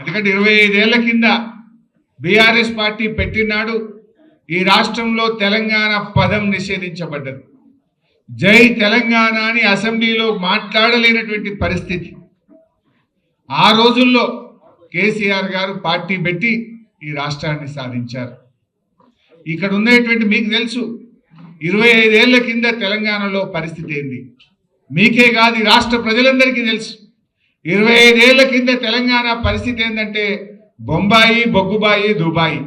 ఎందుకంటే ఇరవై ఐదేళ్ళ కింద బీఆర్ఎస్ పార్టీ పెట్టినాడు. ఈ రాష్ట్రంలో తెలంగాణ పదం నిషేధించబడ్డది. జై తెలంగాణ అని అసెంబ్లీలో మాట్లాడలేనటువంటి పరిస్థితి. ఆ రోజుల్లో కేసీఆర్ గారు పార్టీ పెట్టి ఈ రాష్ట్రాన్ని సాధించారు. ఇక్కడ ఉండేటువంటి మీకు తెలుసు ఇరవై ఐదేళ్ళ కింద తెలంగాణలో పరిస్థితి ఏంది? మీకే కాదు రాష్ట్ర ప్రజలందరికీ తెలుసు. ఇరవై ఐదేళ్ళ కింద తెలంగాణ పరిస్థితి ఏంటంటే బొంబాయి బొగ్గుబాయి దుబాయి.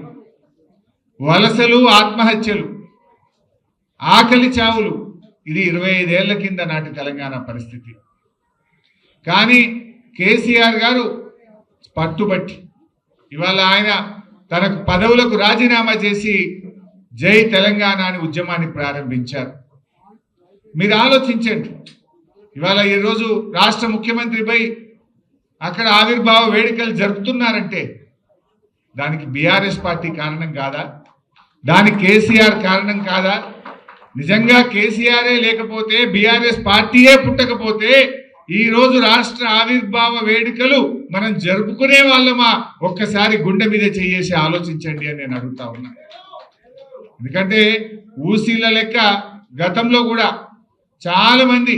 వలసలు ఆత్మహత్యలు ఆకలి చావులు. ఇది ఇరవై ఐదేళ్ళ కింద నాటి తెలంగాణ పరిస్థితి. కానీ కేసీఆర్ గారు పట్టుబట్టి ఇవాళ ఆయన తనకు పదవులకు రాజీనామా చేసి జై తెలంగాణ అని ఉద్యమాన్ని ప్రారంభించారు. మీరు ఆలోచించండి. ఇవాళ ఈరోజు రాష్ట్ర ముఖ్యమంత్రిపై అక్కడ ఆవిర్భావ వేడుకలు జరుపుతున్నారంటే దానికి బీఆర్ఎస్ పార్టీ కారణం కాదా? దానికి కేసీఆర్ కారణం కాదా? నిజంగా కేసీఆరే లేకపోతే బీఆర్ఎస్ పార్టీయే పుట్టకపోతే ఈరోజు రాష్ట్ర ఆవిర్భావ వేడుకలు మనం జరుపుకునే వాళ్ళమా? ఒక్కసారి గుండె మీద చేయేసి ఆలోచించండి అని నేను అడుగుతా ఉన్నా. ఎందుకంటే ఊసీల లెక్క గతంలో కూడా చాలామంది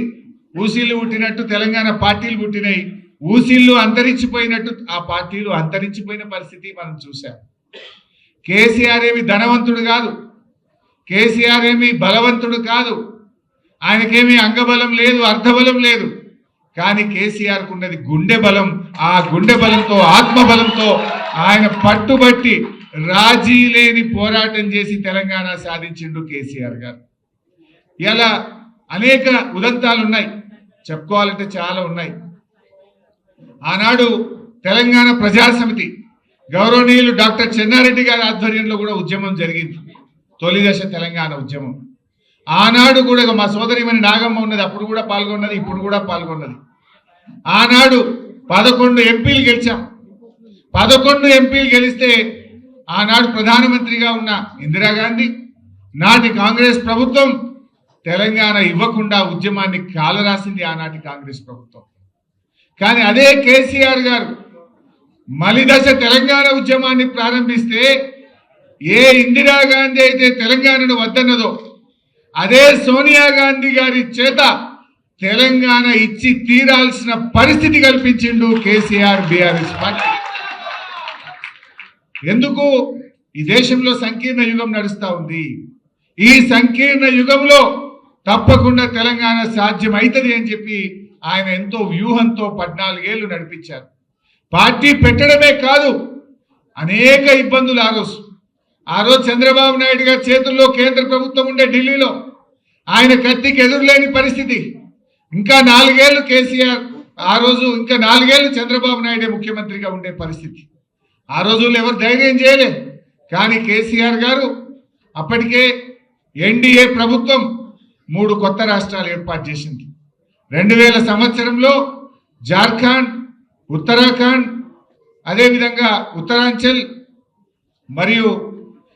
ఊసీలు పుట్టినట్టు తెలంగాణ పార్టీలు పుట్టినాయి. ఊసీళ్ళు అంతరించిపోయినట్టు ఆ పార్టీలు అంతరించిపోయిన పరిస్థితి మనం చూసాం కేసీఆర్ ఏమి ధనవంతుడు కాదు. కేసీఆర్ ఏమి బలవంతుడు కాదు. ఆయనకేమి అంగబలం లేదు అర్థబలం లేదు. కానీ కేసీఆర్కు ఉన్నది గుండె బలం ఆ గుండె బలంతో ఆత్మబలంతో ఆయన పట్టుబట్టి రాజీ లేని పోరాటం చేసి తెలంగాణ సాధించిండు కేసీఆర్ గారు. ఇలా అనేక ఉదంతాలు ఉన్నాయి చెప్పుకోవాలంటే చాలా ఉన్నాయి. ఆనాడు తెలంగాణ ప్రజాసమితి గౌరవనీయులు డాక్టర్ చెన్నారెడ్డి గారి ఆధ్వర్యంలో కూడా ఉద్యమం జరిగింది. తొలి దశ తెలంగాణ ఉద్యమం. ఆనాడు కూడా మా సోదరిమని నాగమ్మ ఉన్నది అప్పుడు కూడా పాల్గొన్నది ఇప్పుడు కూడా పాల్గొన్నది. ఆనాడు పదకొండు ఎంపీలు గెలిచాం. పదకొండు ఎంపీలు గెలిస్తే ఆనాడు ప్రధానమంత్రిగా ఉన్న ఇందిరాగాంధీ నాటి కాంగ్రెస్ ప్రభుత్వం తెలంగాణ ఇవ్వకుండా ఉద్యమాన్ని కాలరాసింది ఆనాటి కాంగ్రెస్ ప్రభుత్వం. కానీ అదే కేసీఆర్ గారు మలిదశ తెలంగాణ ఉద్యమాన్ని ప్రారంభిస్తే ఏ ఇందిరాగాంధీ అయితే తెలంగాణను వద్దన్నదో అదే సోనియా గాంధీ గారి చేత తెలంగాణ ఇచ్చి తీరాల్సిన పరిస్థితి కల్పించిండు కేసీఆర్ బీఆర్ఎస్ పార్టీ. ఎందుకు? ఈ దేశంలో సంకీర్ణ యుగం నడుస్తూ ఉంది. ఈ సంకీర్ణ యుగంలో తప్పకుండా తెలంగాణ సాధ్యం అవుతుంది అని చెప్పి ఆయన ఎంతో వ్యూహంతో పద్నాలుగేళ్ళు నడిపించారు. పార్టీ పెట్టడమే కాదు అనేక ఇబ్బందులు ఆ రోజు ఆ రోజు చంద్రబాబు నాయుడు గారి చేతుల్లో కేంద్ర ప్రభుత్వం ఉండే ఢిల్లీలో ఆయన కత్తికి ఎదురులేని పరిస్థితి. ఇంకా నాలుగేళ్ళు కేసీఆర్ ఆ రోజు ఇంకా నాలుగేళ్ళు చంద్రబాబు నాయుడే ముఖ్యమంత్రిగా ఉండే పరిస్థితి. ఆ రోజుల్లో ఎవరు ధైర్యం చేయలే. కానీ కేసీఆర్ గారు అప్పటికే ఎన్డీఏ ప్రభుత్వం మూడు కొత్త రాష్ట్రాలు ఏర్పాటు చేసింది. రెండు వేల సంవత్సరంలో జార్ఖండ్ ఉత్తరాఖండ్ అదేవిధంగా ఉత్తరాంచల్ మరియు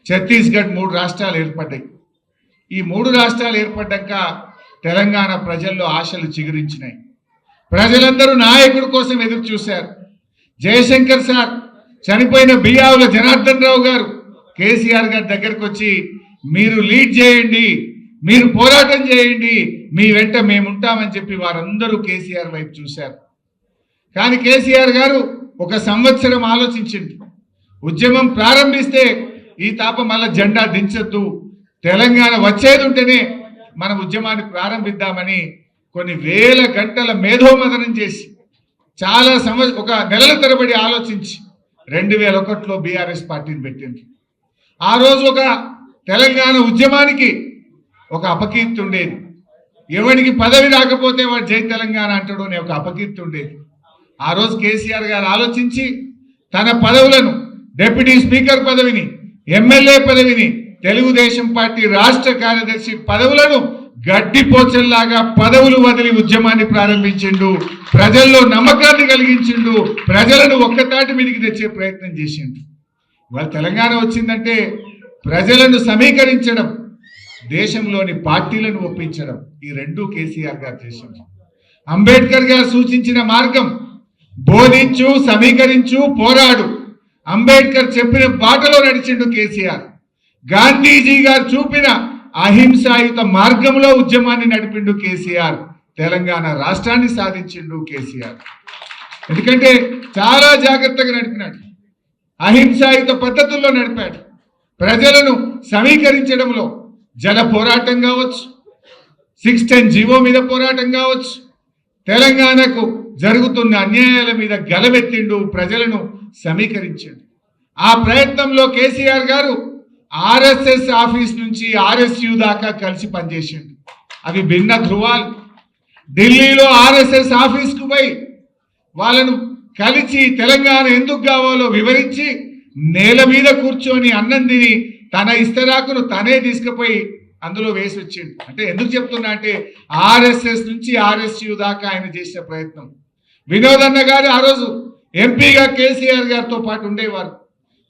ఛత్తీస్గఢ్ మూడు రాష్ట్రాలు ఏర్పడ్డాయి. ఈ మూడు రాష్ట్రాలు ఏర్పడ్డాక తెలంగాణ ప్రజల్లో ఆశలు చిగురించినాయి. ప్రజలందరూ నాయకుడి కోసం ఎదురు చూశారు. జయశంకర్ సార్ చనిపోయిన బియ్యావుల జనార్దన్ రావు గారు కేసీఆర్ గారి దగ్గరకు వచ్చి మీరు లీడ్ చేయండి మీరు పోరాటం చేయండి. మీ వెంట మేముంటామని చెప్పి వారందరూ కేసీఆర్ వైపు చూశారు. కానీ కేసీఆర్ గారు ఒక సంవత్సరం ఆలోచించింది. ఉద్యమం ప్రారంభిస్తే ఈ తాప మళ్ళా జెండా దించొద్దు. తెలంగాణ వచ్చేది ఉంటేనే మన ఉద్యమాన్ని ప్రారంభిద్దామని కొన్ని వేల గంటల మేధోమదనం చేసి చాలా సంవ ఒక నెలల తరబడి ఆలోచించి రెండు వేల ఒకటిలో బీఆర్ఎస్ పార్టీని పెట్టింది. ఆ రోజు ఒక తెలంగాణ ఉద్యమానికి ఒక అపకీర్తి ఉండేది. ఎవరికి పదవి రాకపోతే వాడు జై తెలంగాణ అంటాడు అనే ఒక అపకీర్తి ఉండేది. ఆ రోజు కేసీఆర్ గారు ఆలోచించి తన పదవులను డిప్యూటీ స్పీకర్ పదవిని ఎమ్మెల్యే పదవిని తెలుగుదేశం పార్టీ రాష్ట్ర కార్యదర్శి పదవులను గడ్డిపోచల్లాగా పదవులు వదిలి ఉద్యమాన్ని ప్రారంభించిండు. ప్రజల్లో నమ్మకాన్ని కలిగించిండు. ప్రజలను ఒక్కతాటి మీదకి తెచ్చే ప్రయత్నం చేసిండు. ఇవాళ తెలంగాణ వచ్చిందంటే ప్రజలను సమీకరించడం దేశంలోని పార్టీలను ఒప్పించడం ఈ రెండు కేసీఆర్ గారు చేసింది అంబేద్కర్ గారు సూచించిన మార్గం బోధించు సమీకరించు పోరాడు. అంబేద్కర్ చెప్పిన బాటలో నడిచిండు కేసీఆర్. గాంధీజీ గారు చూపిన అహింసాయుత మార్గంలో ఉద్యమాన్ని నడిపిండు కేసీఆర్. తెలంగాణ రాష్ట్రాన్ని సాధించిండు కేసీఆర్. ఎందుకంటే చాలా జాగ్రత్తగా నడిపినాడు. అహింసాయుత పద్ధతుల్లో నడిపాడు. ప్రజలను సమీకరించడంలో జల పోరాటం కావచ్చు. సిక్స్ టెన్ జీవో మీద పోరాటం కావచ్చు. తెలంగాణకు జరుగుతున్న అన్యాయాల మీద గలవెత్తిండు ప్రజలను సమీకరించాడు. ఆ ప్రయత్నంలో కేసీఆర్ గారు ఆర్ఎస్ఎస్ ఆఫీస్ నుంచి ఆర్ఎస్యు దాకా కలిసి పనిచేసిండు అవి భిన్న ధృవాలు. ఢిల్లీలో ఆర్ఎస్ఎస్ ఆఫీస్కు పోయి వాళ్ళను కలిసి తెలంగాణ ఎందుకు కావాలో వివరించి నేల మీద కూర్చొని అన్నం తిని తన ఇస్తరాకును తనే తీసుకుపోయి అందులో వేసి వచ్చిండు అంటే ఎందుకు చెప్తున్నా అంటే ఆర్ఎస్ఎస్ నుంచి ఆర్ఎస్యు దాకా ఆయన చేసిన ప్రయత్నం. వినోదన్న గారు ఆ రోజు ఎంపీగా కేసీఆర్ గారితో పాటు ఉండేవారు.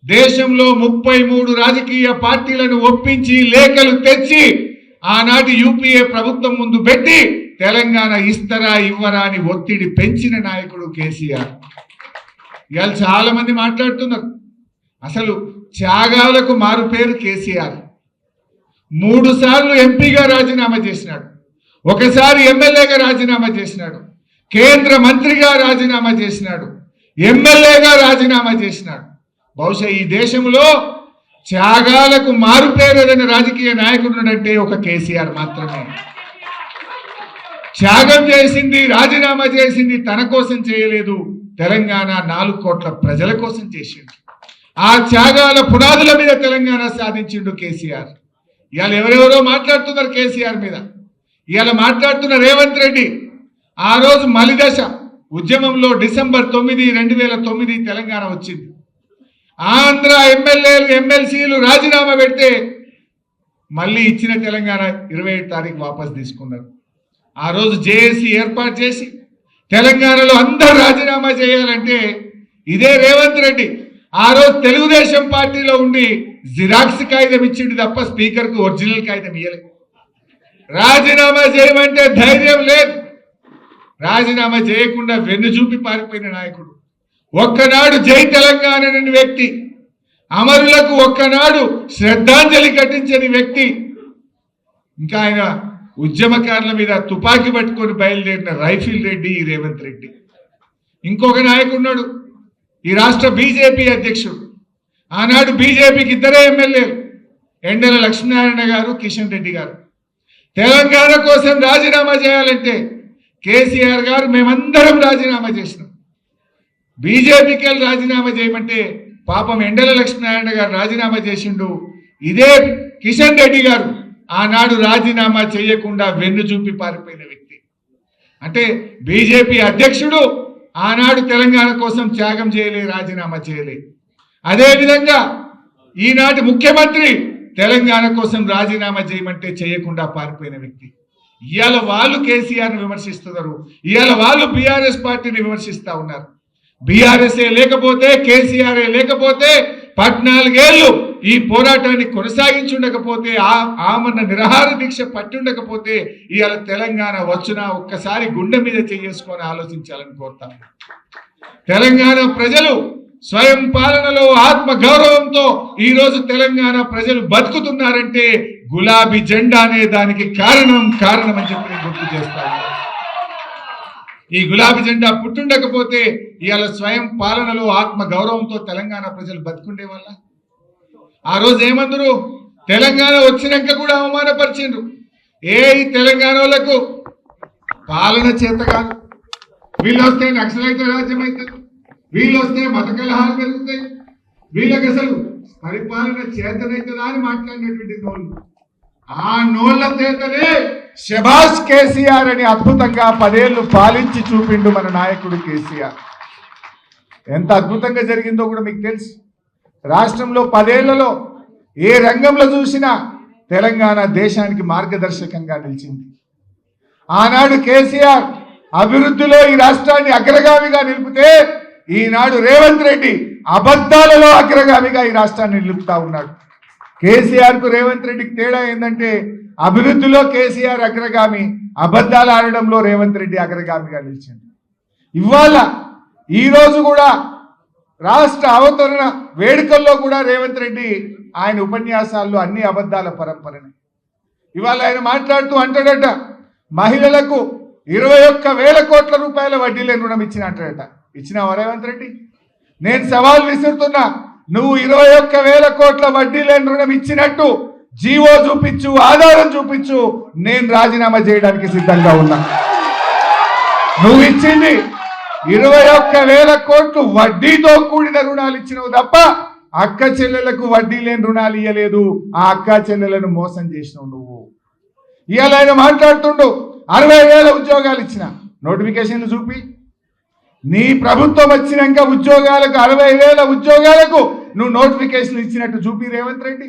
దేశంలో ముప్పై మూడు రాజకీయ పార్టీలను ఒప్పించి లేఖలు తెచ్చి ఆనాటి యూపీఏ ప్రభుత్వం ముందు పెట్టి తెలంగాణ ఇస్తరా ఇవ్వరా అని ఒత్తిడి పెంచిన నాయకుడు కేసీఆర్. ఇవాళ చాలా మంది మాట్లాడుతున్నారు. అసలు త్యాగాలకు మారు పేరు కేసీఆర్. మూడు సార్లు ఎంపీగా రాజీనామా చేసినాడు. ఒకసారి ఎమ్మెల్యేగా రాజీనామా చేసినాడు. కేంద్ర మంత్రిగా రాజీనామా చేసినాడు. ఎమ్మెల్యేగా రాజీనామా చేసినాడు. బహుశా ఈ దేశంలో త్యాగాలకు మారు పేరు రాజకీయ నాయకుడు ఒక కేసీఆర్ మాత్రమే. త్యాగం చేసింది రాజీనామా చేసింది తన కోసం చేయలేదు. తెలంగాణ నాలుగు కోట్ల ప్రజల కోసం చేసింది. ఆ త్యాగాల పునాదుల మీద తెలంగాణ సాధించిండు కేసీఆర్. ఇవాళ ఎవరెవరో మాట్లాడుతున్నారు కేసీఆర్ మీద. ఇవాళ మాట్లాడుతున్న రేవంత్ రెడ్డి ఆ రోజు మలిదశ ఉద్యమంలో డిసెంబర్ తొమ్మిది రెండు వేల తొమ్మిది తెలంగాణ వచ్చింది. ఆంధ్ర ఎమ్మెల్యేలు ఎమ్మెల్సీలు రాజీనామా పెడితే మళ్ళీ ఇచ్చిన తెలంగాణ ఇరవై తారీఖు వాపస్ తీసుకున్నారు. ఆ రోజు జేఏసీ ఏర్పాటు చేసి తెలంగాణలో అందరు రాజీనామా చేయాలంటే ఇదే రేవంత్ రెడ్డి ఆ రోజు తెలుగుదేశం పార్టీలో ఉండి జిరాక్స్ కాగితం ఇచ్చిండు తప్ప స్పీకర్కు ఒరిజినల్ కాగితం ఇయ్యలేదు రాజీనామా చేయమంటే ధైర్యం లేదు. రాజీనామా చేయకుండా వెన్ను చూపి పారిపోయిన నాయకుడు. ఒక్కనాడు జై తెలంగాణ అనే వ్యక్తి అమరులకు ఒక్కనాడు శ్రద్ధాంజలి ఘటించని వ్యక్తి ఇంకా ఆయన ఉద్యమకారుల మీద తుపాకీ పట్టుకొని బయలుదేరిన రైఫిల్ రెడ్డి రేవంత్ రెడ్డి. ఇంకొక నాయకుడున్నాడు ఈ రాష్ట్ర బీజేపీ అధ్యక్షుడు. ఆనాడు బీజేపీకి ఇద్దరే ఎమ్మెల్యేలు. ఎండల లక్ష్మీనారాయణ గారు కిషన్ రెడ్డి గారు. తెలంగాణ కోసం రాజీనామా చేయాలంటే కేసీఆర్ గారు మేమందరం రాజీనామా చేసినాం. బీజేపీకి వెళ్ళి రాజీనామా చేయమంటే పాపం ఎండల లక్ష్మీనారాయణ గారు రాజీనామా చేసిండు. ఇదే కిషన్ రెడ్డి గారు ఆనాడు రాజీనామా చేయకుండా వెన్ను చూపి పారిపోయిన వ్యక్తి. అంటే బీజేపీ అధ్యక్షుడు ఆనాడు తెలంగాణ కోసం త్యాగం చేయలే రాజీనామా చేయలే. అదేవిధంగా ఈనాటి ముఖ్యమంత్రి తెలంగాణ కోసం రాజీనామా చేయమంటే చేయకుండా పారిపోయిన వ్యక్తి. ఇవాళ వాళ్ళు కేసీఆర్ని విమర్శిస్తున్నారు. ఇవాళ వాళ్ళు బీఆర్ఎస్ పార్టీని విమర్శిస్తూ ఉన్నారు. బీఆర్ఎస్ఏ లేకపోతే కేసీఆర్ఏ లేకపోతే పద్నాలుగేళ్ళు ఈ పోరాటాన్ని కొనసాగించుండకపోతే ఆ ఆమన్న నిరహార దీక్ష పట్టుండకపోతే ఇవాళ తెలంగాణ వచ్చునా ఒక్కసారి గుండె మీద చేసుకొని ఆలోచించాలని కోరుతాను తెలంగాణ ప్రజలు స్వయం పాలనలో ఆత్మ గౌరవంతో ఈరోజు తెలంగాణ ప్రజలు బతుకుతున్నారంటే గులాబీ జెండా అనే దానికి కారణం కారణం అని చెప్పి గుర్తు చేస్తాను ఈ గులాబీ జెండా పుట్టుండకపోతే ఇవాళ స్వయం పాలనలో ఆత్మ గౌరవంతో తెలంగాణ ప్రజలు బతుకుండే వల్ల ఆ రోజు ఏమందరు? తెలంగాణ వచ్చినాక కూడా అవమానపరిచిండ్రు. ఏ ఈ తెలంగాణ వాళ్ళకు? పాలన చేత కాదు. వీళ్ళు వస్తే నక్సలైత రాజ్యం అవుతుంది వీళ్ళు వస్తే మత కలహాలు పెరుగుతాయి వీళ్ళకి అసలు పరిపాలన చేతనైతుందా అని మాట్లాడినటువంటి నోళ్ళు. ఆ నోళ్ళ చేతనే శభాష్ కేసీఆర్ అని అద్భుతంగా పదేళ్ళు పాలించి చూపిండు మన నాయకుడు కేసీఆర్. ఎంత అద్భుతంగా జరిగిందో కూడా మీకు తెలుసు. రాష్ట్రంలో పదేళ్ళలో ఏ రంగంలో చూసినా తెలంగాణ దేశానికి మార్గదర్శకంగా నిలిచింది. ఆనాడు కేసీఆర్ అభివృద్ధిలో ఈ రాష్ట్రాన్ని అగ్రగామిగా నిలిపితే ఈనాడు రేవంత్ రెడ్డి అబద్ధాలలో అగ్రగామిగా ఈ రాష్ట్రాన్ని నిలుపుతా ఉన్నాడు. కేసీఆర్కు రేవంత్ రెడ్డికి తేడా ఏంటంటే అభివృద్ధిలో కేసీఆర్ అగ్రగామి అబద్ధాలు ఆడడంలో రేవంత్ రెడ్డి అగ్రగామిగా నిలిచింది ఇవాళ ఈరోజు కూడా రాష్ట్ర అవతరణ వేడుకల్లో కూడా రేవంత్ రెడ్డి ఆయన ఉపన్యాసాల్లో అన్ని అబద్ధాల పరంపరని. ఇవాళ ఆయన మాట్లాడుతూ అంటాడట మహిళలకు ఇరవై ఒక్క వేల కోట్ల రూపాయల వడ్డీ లేని రుణం ఇచ్చిన అంటాడట ఇచ్చినావా రేవంత్ రెడ్డి? నేను సవాల్ విసురుతున్నా నువ్వు ఇరవై ఒక్క వేల కోట్ల వడ్డీ లేని రుణం ఇచ్చినట్టు జీవో చూపించు ఆధారం చూపించు నేను రాజీనామా చేయడానికి సిద్ధంగా ఉన్నా. నువ్వు ఇచ్చింది ఇరవై ఒక్క వేల కోట్లు వడ్డీతో కూడిన రుణాలు ఇచ్చినవు తప్ప అక్క చెల్లెలకు వడ్డీ లేని రుణాలు ఇయ్యలేదు. ఆ అక్క చెల్లెలను మోసం చేసినావు నువ్వు. ఇవాళ ఆయన మాట్లాడుతుండు అరవై వేల ఉద్యోగాలు ఇచ్చిన. నోటిఫికేషన్లు చూపి. నీ ప్రభుత్వం వచ్చినాక ఉద్యోగాలకు అరవై వేల ఉద్యోగాలకు నువ్వు నోటిఫికేషన్ ఇచ్చినట్టు చూపి రేవంత్ రెడ్డి.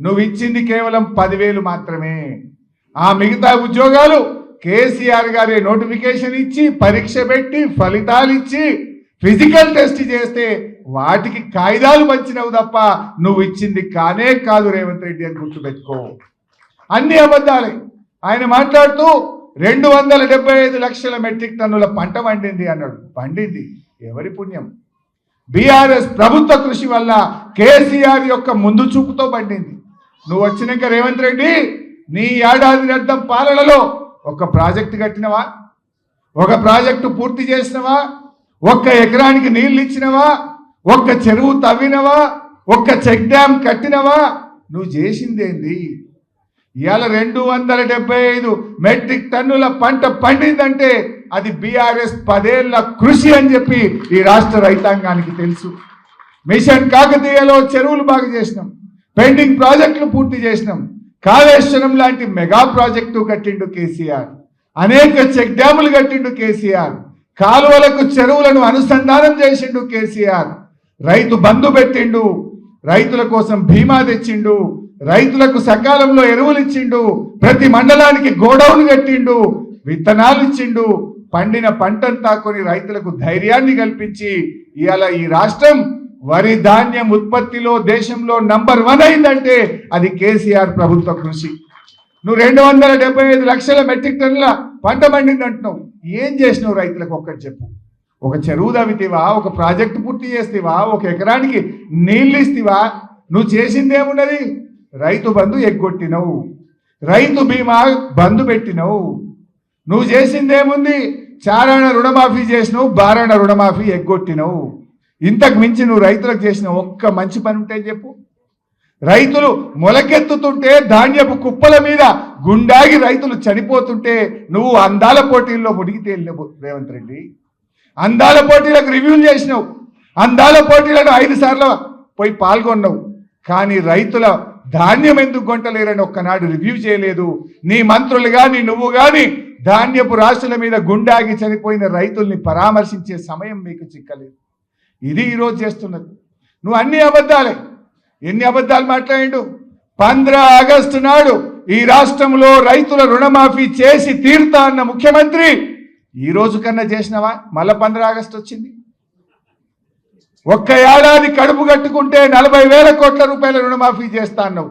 నువ్వు ఇచ్చింది కేవలం పదివేలు మాత్రమే. ఆ మిగతా ఉద్యోగాలు కేసీఆర్ గారి నోటిఫికేషన్ ఇచ్చి పరీక్ష పెట్టి ఫలితాలు ఇచ్చి ఫిజికల్ టెస్ట్ చేస్తే వాటికి కాయిదాలు పంచినవు తప్ప నువ్వు ఇచ్చింది కానే కాదు రేవంత్ రెడ్డి అని గుర్తుపెట్టుకో అన్ని అబద్ధాలే. ఆయన మాట్లాడుతూ రెండు వందల డెబ్బై ఐదు లక్షల మెట్రిక్ టన్నుల పంట పండింది అన్నాడు. పండింది. ఎవరి పుణ్యం? బీఆర్ఎస్ ప్రభుత్వ కృషి వల్ల కేసీఆర్ యొక్క ముందు చూపుతో పండింది. నువ్వు వచ్చినాక రేవంత్ రెడ్డి నీ ఏడాది అర్థం పాలనలో ఒక ప్రాజెక్టు కట్టినవా? ఒక ప్రాజెక్టు పూర్తి చేసినవా? ఒక్క ఎకరానికి నీళ్ళు ఇచ్చినవా? ఒక్క చెరువు తవ్వినవా? ఒక్క చెక్ డ్యామ్ కట్టినవా? నువ్వు చేసిందేంది? ఇవాళ రెండు వందల డెబ్బై ఐదు మెట్రిక్ టన్నుల పంట పండిందంటే అది బీఆర్ఎస్ పదేళ్ళ కృషి అని చెప్పి ఈ రాష్ట్ర రైతాంగానికి తెలుసు. మిషన్ కాకతీయలో చెరువులు బాగు చేసినాం. పెండింగ్ ప్రాజెక్టులు పూర్తి చేసినాం. కాళేశ్వరం లాంటి మెగా ప్రాజెక్టు కట్టిండు కేసీఆర్. అనేక చెక్ డ్యాములు కట్టిండు కేసీఆర్. కాలువలకు చెరువులను అనుసంధానం చేసిండు కేసీఆర్. రైతు బంధు పెట్టిండు రైతుల కోసం బీమా తెచ్చిండు రైతులకు సకాలంలో ఎరువులు ఇచ్చిండు ప్రతి మండలానికి గోడౌన్ కట్టిండు విత్తనాలు ఇచ్చిండు పండిన పంటను తాకొని రైతులకు ధైర్యాన్ని కల్పించి ఇవాళ ఈ రాష్ట్రం వరి ధాన్యం ఉత్పత్తిలో దేశంలో నంబర్ వన్ అయిందంటే అది కేసీఆర్ ప్రభుత్వ కృషి. నువ్వు రెండు వందల డెబ్బై ఐదు లక్షల మెట్రిక్ టన్నుల పంట పండింది అంటున్నావు ఏం చేసినావు రైతులకు ఒక్కటి చెప్పు. ఒక చెరువు తవ్వితేవా ఒక ప్రాజెక్టు పూర్తి చేస్తేవా ఒక ఎకరానికి నీళ్ళు ఇస్తేవా? నువ్వు చేసిందేమున్నది రైతు బంధు ఎగ్గొట్టినవు. రైతు బీమా బంధు పెట్టినవు. నువ్వు చేసిందేముంది చారాణ రుణమాఫీ చేసినావు బారాణ రుణమాఫీ ఎగ్గొట్టినవు. ఇంతకు మించి నువ్వు రైతులకు చేసిన ఒక్క మంచి పని ఉంటే చెప్పు. రైతులు మొలకెత్తుతుంటే ధాన్యపు కుప్పల మీద గుండాగి రైతులు చనిపోతుంటే నువ్వు అందాల పోటీల్లో మునిగి తేలినవు రేవంత్ రెడ్డి. అందాల పోటీలకు రివ్యూలు చేసినావు. అందాల పోటీలను ఐదు సార్లు పోయి పాల్గొన్నావు. కానీ రైతుల ధాన్యం ఎందుకు కొంటలేరని ఒక్కనాడు రివ్యూ చేయలేదు. నీ మంత్రులు కానీ నువ్వు కానీ ధాన్యపు రాశుల మీద గుండాగి చనిపోయిన రైతుల్ని పరామర్శించే సమయం మీకు చిక్కలేదు. ఇది ఈరోజు చేస్తున్నది. నువ్వు అన్ని అబద్ధాలే. ఎన్ని అబద్ధాలు మాట్లాడిండు? పంద్ర ఆగస్టు నాడు ఈ రాష్ట్రంలో రైతుల రుణమాఫీ చేసి తీరుతా అన్న ముఖ్యమంత్రి ఈ రోజు కన్నా చేసినవా? మళ్ళా పంద్ర ఆగస్టు వచ్చింది. ఒక్క ఏడాది కడుపు కట్టుకుంటే నలభై వేల కోట్ల రూపాయల రుణమాఫీ చేస్తా అన్నావు.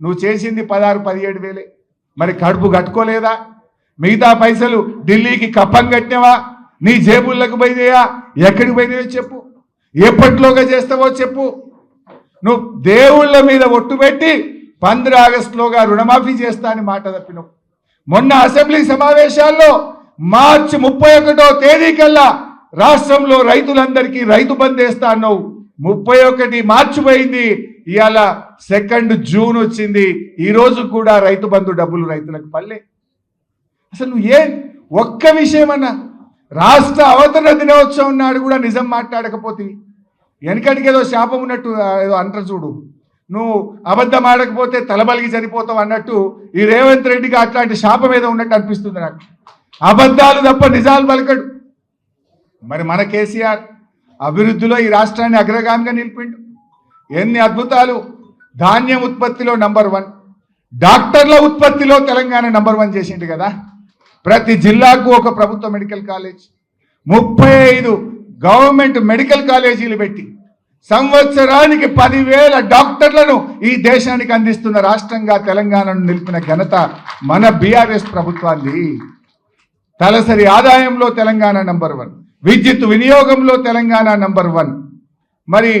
నువ్వు చేసింది పదహారు పదిహేడు వేలే. మరి కడుపు కట్టుకోలేదా? మిగతా పైసలు ఢిల్లీకి కప్పం కట్టినవా? నీ జేబుల్లోకి పోయినాయా? ఎక్కడికి పోయినాయో చెప్పు. ఎప్పటిలోగా చేస్తావో చెప్పు. నువ్వు దేవుళ్ళ మీద ఒట్టు పెట్టి పంద్ర ఆగస్టులోగా రుణమాఫీ చేస్తా అని మాట తప్పినావు. మొన్న అసెంబ్లీ సమావేశాల్లో మార్చి ముప్పై ఒకటో తేదీ కల్లా రాష్ట్రంలో రైతులందరికీ రైతు బంద్ వేస్తా అన్నావు. ముప్పై ఒకటి మార్చి పోయింది ఇవాళ సెకండ్ జూన్ వచ్చింది ఈ రోజు కూడా రైతు బంధు డబ్బులు రైతులకు పల్లె అసలు నువ్వు ఏం ఒక్క విషయమన్నా రాష్ట్ర అవతరణ దినోత్సవం నాడు కూడా నిజం మాట్లాడకపోతే వెనకటికి ఏదో శాపం ఉన్నట్టు ఏదో అంటారు చూడు. నువ్వు అబద్ధం ఆడకపోతే తలబలిగి చనిపోతావు అన్నట్టు ఈ రేవంత్ రెడ్డికి అట్లాంటి శాపం ఏదో ఉన్నట్టు అనిపిస్తుంది నాకు. అబద్ధాలు తప్ప నిజాలు పలకడు. మరి మన కేసీఆర్ అభివృద్ధిలో ఈ రాష్ట్రాన్ని అగ్రగామిగా నిలిపిండు. ఎన్ని అద్భుతాలు. ధాన్యం ఉత్పత్తిలో నంబర్ వన్ డాక్టర్ల ఉత్పత్తిలో తెలంగాణ నంబర్ వన్ చేసిండు కదా. ప్రతి జిల్లాకు ఒక ప్రభుత్వ మెడికల్ కాలేజ్. ముప్పై ఐదు గవర్నమెంట్ మెడికల్ కాలేజీలు పెట్టి సంవత్సరానికి పదివేల డాక్టర్లను ఈ దేశానికి అందిస్తున్న రాష్ట్రంగా తెలంగాణను నిలిపిన ఘనత మన బీఆర్ఎస్ ప్రభుత్వాన్ని. తలసరి ఆదాయంలో తెలంగాణ నంబర్ వన్. విద్యుత్ వినియోగంలో తెలంగాణ నంబర్ వన్. మరి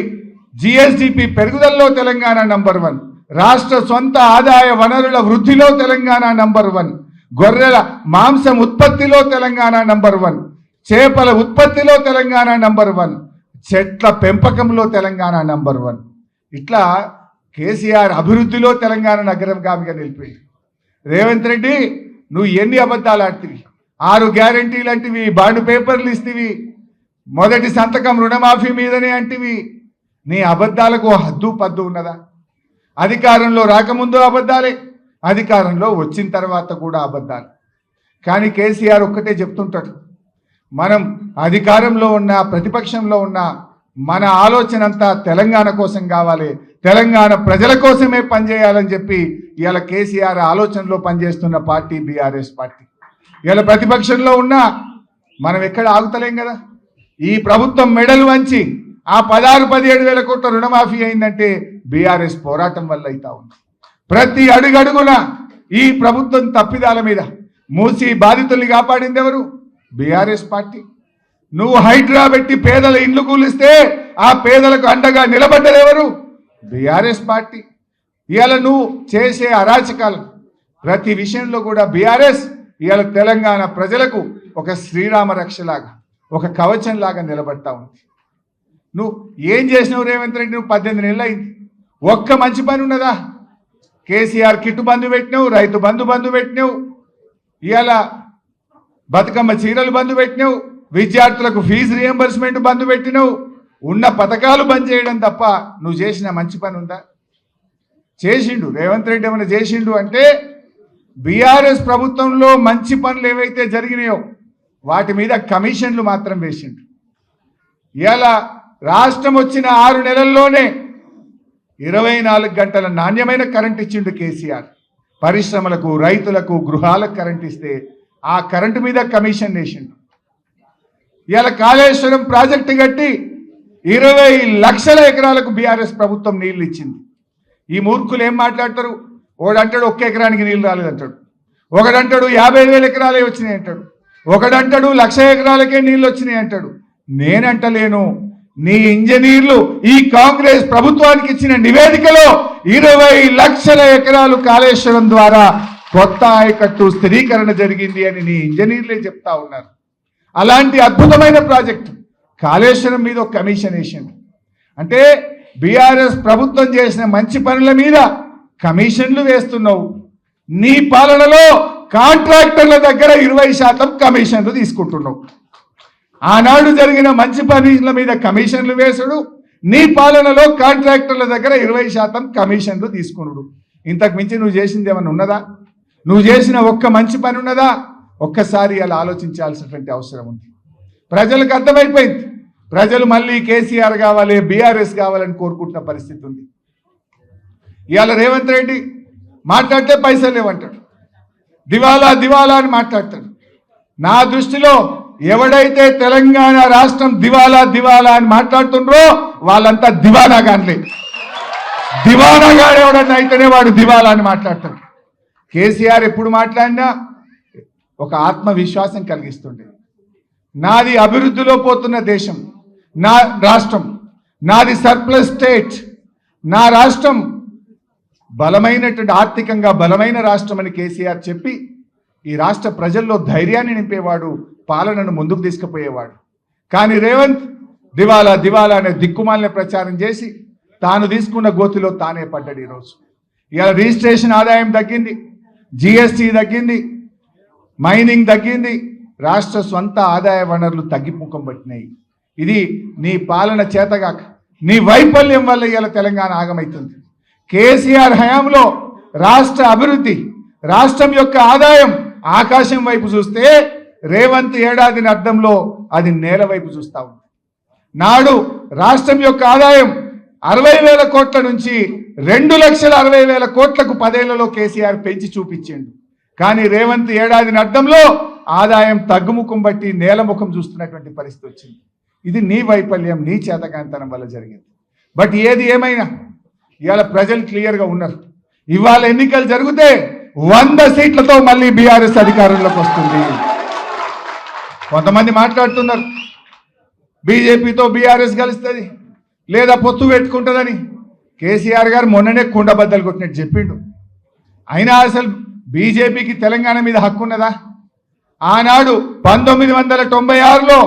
జిఎస్డిపి పెరుగుదలలో తెలంగాణ నంబర్ వన్. రాష్ట్ర సొంత ఆదాయ వనరుల వృద్ధిలో తెలంగాణ నంబర్ వన్. గొర్రెల మాంసం ఉత్పత్తిలో తెలంగాణ నంబర్ వన్. చేపల ఉత్పత్తిలో తెలంగాణ నంబర్ వన్. చెట్ల పెంపకంలో తెలంగాణ నంబర్ వన్. ఇట్లా కేసీఆర్ అభివృద్ధిలో తెలంగాణ నగరం గామిగా నిలిపింది రేవంత్ రెడ్డి నువ్వు ఎన్ని అబద్ధాలు ఆడుతుంది ఆరు గ్యారంటీలు అంటివి బాండ్ పేపర్లు ఇస్తేవి మొదటి సంతకం రుణమాఫీ మీదనే అంటివి. నీ అబద్ధాలకు ఓ హద్దు పద్దు ఉన్నదా? అధికారంలో రాకముందు అబద్ధాలే. అధికారంలో వచ్చిన తర్వాత కూడా అబద్ధాలు. కానీ కేసీఆర్ ఒక్కటే చెప్తుంటాడు మనం అధికారంలో ఉన్న ప్రతిపక్షంలో ఉన్న మన ఆలోచన అంతా తెలంగాణ కోసం కావాలి. తెలంగాణ ప్రజల కోసమే పనిచేయాలని చెప్పి ఇవాళ కేసీఆర్ ఆలోచనలో పనిచేస్తున్న పార్టీ బీఆర్ఎస్ పార్టీ. ఇవాళ ప్రతిపక్షంలో ఉన్నా మనం ఎక్కడ ఆగుతలేం కదా? ఈ ప్రభుత్వం మెడలు వంచి ఆ పదహారు పదిహేడు వేల కోట్ల రుణమాఫీ అయిందంటే బీఆర్ఎస్ పోరాటం వల్ల అవుతా ఉంది. ప్రతి అడుగడుగున ఈ ప్రభుత్వం తప్పిదాల మీద మూసి బాధితుల్ని కాపాడింది ఎవరు? BRS party. నువ్వు హైడ్రా పెట్టి పేదల ఇండ్లు కూలిస్తే ఆ పేదలకు అండగా నిలబడ్డలేవరు బీఆర్ఎస్ పార్టీ. ఇవాళ నువ్వు చేసే అరాచకాలు. ప్రతి విషయంలో కూడా బీఆర్ఎస్ ఇవాళ తెలంగాణ ప్రజలకు ఒక శ్రీరామ రక్షలాగా ఒక కవచంలాగా నిలబడతా ఉంది. నువ్వు ఏం చేసినావు రేవంత్ రెడ్డి? నువ్వు పద్దెనిమిది నెలలు అయింది ఒక్క మంచి పని ఉన్నదా? కేసీఆర్ కిట్టు బంధు పెట్టినావు రైతు బంధు బంధు పెట్టినావు ఇవాళ బతుకమ్మ చీరలు బంధు పెట్టినావు విద్యార్థులకు ఫీజు రియంబర్స్మెంట్ బంధు పెట్టినావు ఉన్న పథకాలు బంద్ చేయడం తప్ప నువ్వు చేసిన మంచి పని ఉందా? చేసిండు రేవంత్ రెడ్డి ఏమైనా చేసిండు అంటే బీఆర్ఎస్ ప్రభుత్వంలో మంచి పనులు ఏవైతే జరిగినాయో వాటి మీద కమిషన్లు మాత్రం వేసిండు. ఇలా రాష్ట్రం వచ్చిన ఆరు నెలల్లోనే ఇరవై నాలుగు గంటల నాణ్యమైన కరెంట్ ఇచ్చిండు కేసీఆర్. పరిశ్రమలకు రైతులకు గృహాలకు కరెంట్ ఇస్తే ఆ కరెంటు మీద కమిషన్ వేసిండు. ఇవాళ కాళేశ్వరం ప్రాజెక్టు కట్టి ఇరవై లక్షల ఎకరాలకు బీఆర్ఎస్ ప్రభుత్వం నీళ్ళు ఇచ్చింది. ఈ మూర్ఖులు ఏం మాట్లాడతారు? ఒకడంటాడు ఒక్క ఎకరానికి నీళ్ళు రాలేదంటాడు ఒకడంటాడు యాభై వేల ఎకరాలే వచ్చినాయి అంటాడు. ఒకడంటాడు లక్ష ఎకరాలకే నీళ్ళు వచ్చినాయి అంటాడు. నేనంటలేను. నీ ఇంజనీర్లు ఈ కాంగ్రెస్ ప్రభుత్వానికి ఇచ్చిన నివేదికలో ఇరవై లక్షల ఎకరాలు కాళేశ్వరం ద్వారా కొత్త ఆయకట్టు స్థిరీకరణ జరిగింది అని నీ ఇంజనీర్లే చెప్తా ఉన్నారు. అలాంటి అద్భుతమైన ప్రాజెక్టు. కాళేశ్వరం మీద ఒక కమిషన్ వేసింది అంటే బీఆర్ఎస్ ప్రభుత్వం చేసిన మంచి పనుల మీద కమిషన్లు వేస్తున్నావు. నీ పాలనలో కాంట్రాక్టర్ల దగ్గర ఇరవై శాతం కమిషన్లు తీసుకుంటున్నావు. ఆనాడు జరిగిన మంచి పనుల మీద కమిషన్లు వేసుడు నీ పాలనలో కాంట్రాక్టర్ల దగ్గర ఇరవై శాతం కమిషన్లు తీసుకునుడు. ఇంతకు మించి నువ్వు చేసింది ఏమైనా ఉన్నదా? నువ్వు చేసిన ఒక్క మంచి పని ఉన్నదా? ఒక్కసారి అలా ఆలోచించాల్సినటువంటి అవసరం ఉంది. ప్రజలకు అర్థమైపోయింది. ప్రజలు మళ్ళీ కేసీఆర్ కావాలి బీఆర్ఎస్ కావాలని కోరుకుంటున్న పరిస్థితి ఉంది. ఇవాళ రేవంత్ రెడ్డి మాట్లాడితే పైసలు లేవంటాడు. దివాలా దివాలా అని మాట్లాడతాడు. నా దృష్టిలో ఎవడైతే తెలంగాణ రాష్ట్రం దివాలా దివాలా అని మాట్లాడుతుండ్రో వాళ్ళంతా దివానా గాన్లే దివానా ఎవడన్నా అయితేనే వాడు దివాలా అని మాట్లాడతాడు. కేసీఆర్ ఎప్పుడు మాట్లాడినా ఒక ఆత్మవిశ్వాసం కలిగిస్తుండే. నాది అభివృద్ధిలో పోతున్న దేశం నా రాష్ట్రం నాది సర్ప్లస్ స్టేట్ నా రాష్ట్రం బలమైనటువంటి ఆర్థికంగా బలమైన రాష్ట్రం అని కేసీఆర్ చెప్పి ఈ రాష్ట్ర ప్రజల్లో ధైర్యాన్ని నింపేవాడు పాలనను ముందుకు తీసుకుపోయేవాడు. కానీ రేవంత్ దివాలా దివాలా అనే దిక్కుమాలిన ప్రచారం చేసి తాను తీసుకున్న గోతిలో తానే పడ్డాడు ఈరోజు. ఇవాళ రిజిస్ట్రేషన్ ఆదాయం తగ్గింది జిఎస్టీ తగ్గింది మైనింగ్ తగ్గింది రాష్ట్ర స్వంత ఆదాయ వనరులు తగ్గిముఖం పట్టినాయి. ఇది నీ పాలన చేతగాక నీ వైఫల్యం వల్ల ఇవాళ తెలంగాణ ఆగమవుతుంది కేసీఆర్ హయాంలో రాష్ట్ర అభివృద్ధి రాష్ట్రం యొక్క ఆదాయం ఆకాశం వైపు చూస్తే రేవంత్ ఏడాదిని అర్థంలో అది నేల వైపు చూస్తా ఉంది. నాడు రాష్ట్రం యొక్క ఆదాయం అరవై వేల కోట్ల నుంచి రెండు లక్షల అరవై వేల కోట్లకు పదేళ్ళలో కేసీఆర్ పెంచి చూపించిండు. కానీ రేవంత్ ఏడాదిని అర్థంలో ఆదాయం తగ్గుముఖం బట్టి నేలముఖం చూస్తున్నటువంటి పరిస్థితి వచ్చింది. ఇది నీ వైఫల్యం నీ చేతకాంతనం వల్ల జరిగింది. బట్ ఏది ఏమైనా ఇవాళ ప్రజలు క్లియర్గా ఉన్నారు. ఇవాళ ఎన్నికలు జరిగితే వంద సీట్లతో మళ్ళీ బీఆర్ఎస్ అధికారంలోకి వస్తుంది. కొంతమంది మాట్లాడుతున్నారు. బీజేపీతో బీఆర్ఎస్ కలుస్తుంది లేదా పొత్తు పెట్టుకుంటుందని. కేసీఆర్ గారు మొన్ననే కుండబద్దలు కొట్టినట్టు చెప్పిండు. అయినా అసలు బీజేపీకి తెలంగాణ మీద హక్కు ఉన్నదా? ఆనాడు పంతొమ్మిది వందల తొంభై ఆరులో